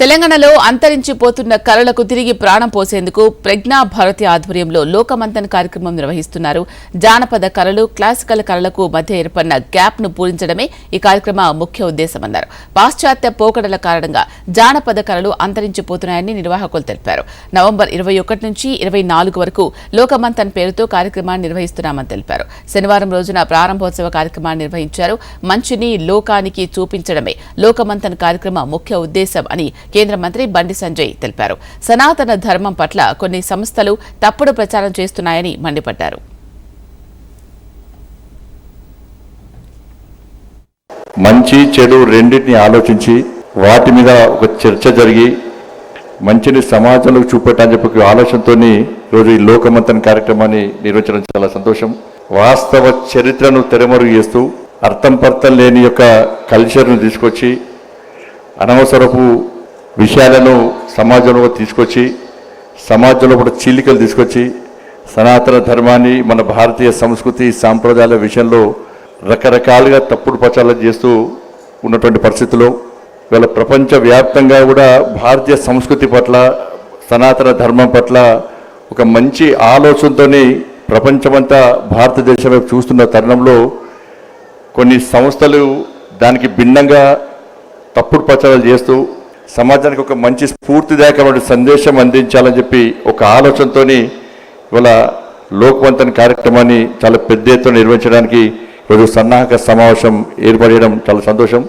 తెలంగాణలో అంతరించిపోతున్న కళలకు తిరిగి ప్రాణం పోసేందుకు ప్రజ్ఞా భారతి ఆధ్వర్యంలో లోకమంతన్ కార్యక్రమం నిర్వహిస్తున్నారు. జానపద కళలు క్లాసికల్ కళలకు మధ్య ఏర్పడిన గ్యాప్ను పూరించడమే ఈ కార్యక్రమ ముఖ్య ఉద్దేశమన్నారు. పాశ్చాత్య పోకడల కారణంగా జానపద కళలు అంతరించిపోతున్నాయని నిర్వాహకులు తెలిపారు. నవంబర్ ఇరవై ఒకటి నుంచి ఇరవై నాలుగు వరకు లోకమంతన్ పేరుతో కార్యక్రమాన్ని నిర్వహిస్తున్నామని తెలిపారు. శనివారం రోజున ప్రారంభోత్సవ కార్యక్రమాన్ని నిర్వహించారు. మంచిని లోకానికి చూపించడమే లోకమంతన్ కార్యక్రమ ముఖ్య ఉద్దేశం అని కేంద్ర మంత్రి బండి సంజయ్ తెలిపారు. సనాతన ధర్మం పట్ల కొన్ని సంస్థలు తప్పుడు ప్రచారం చేస్తున్నాయని మండిపడ్డారు. మంచి చెడు రెండింటిని ఆలోచించి వాటి మీద ఒక చర్చ జరిగి మంచిని సమాజంలోకి చూపెట్టని చెప్పి ఒక ఆలోచనతో ఈరోజు ఈ లోకమంతన్ కార్యక్రమాన్ని నిర్వహించడం చాలా సంతోషం. వాస్తవ చరిత్రను తెరమరుగు చేస్తూ అర్థం పర్థం లేని యొక్క కల్చర్ను తీసుకొచ్చి అనవసరపు విషయాలను సమాజంలో తీసుకొచ్చి సమాజంలో కూడా చీలికలు తీసుకొచ్చి సనాతన ధర్మాన్ని మన భారతీయ సంస్కృతి సాంప్రదాయాల విషయంలో రకరకాలుగా తప్పుడు ప్రచారాలు చేస్తూ ఉన్నటువంటి పరిస్థితుల్లో ఇవాళ ప్రపంచవ్యాప్తంగా కూడా భారతీయ సంస్కృతి పట్ల సనాతన ధర్మం పట్ల ఒక మంచి ఆలోచనతోని ప్రపంచమంతా భారతదేశం వైపు చూస్తున్న తరుణంలో కొన్ని సంస్థలు దానికి భిన్నంగా తప్పుడు ప్రచారాలు చేస్తూ సమాజానికి ఒక మంచి స్ఫూర్తిదాయకమైన సందేశం అందించాలని చెప్పి ఒక ఆలోచనతోని ఇవాళ లోక్వంతన్ కార్యక్రమాన్ని చాలా పెద్ద ఎత్తున నిర్వహించడానికి ఈరోజు సన్నాహక సమావేశం ఏర్పడడం చాలా సంతోషం.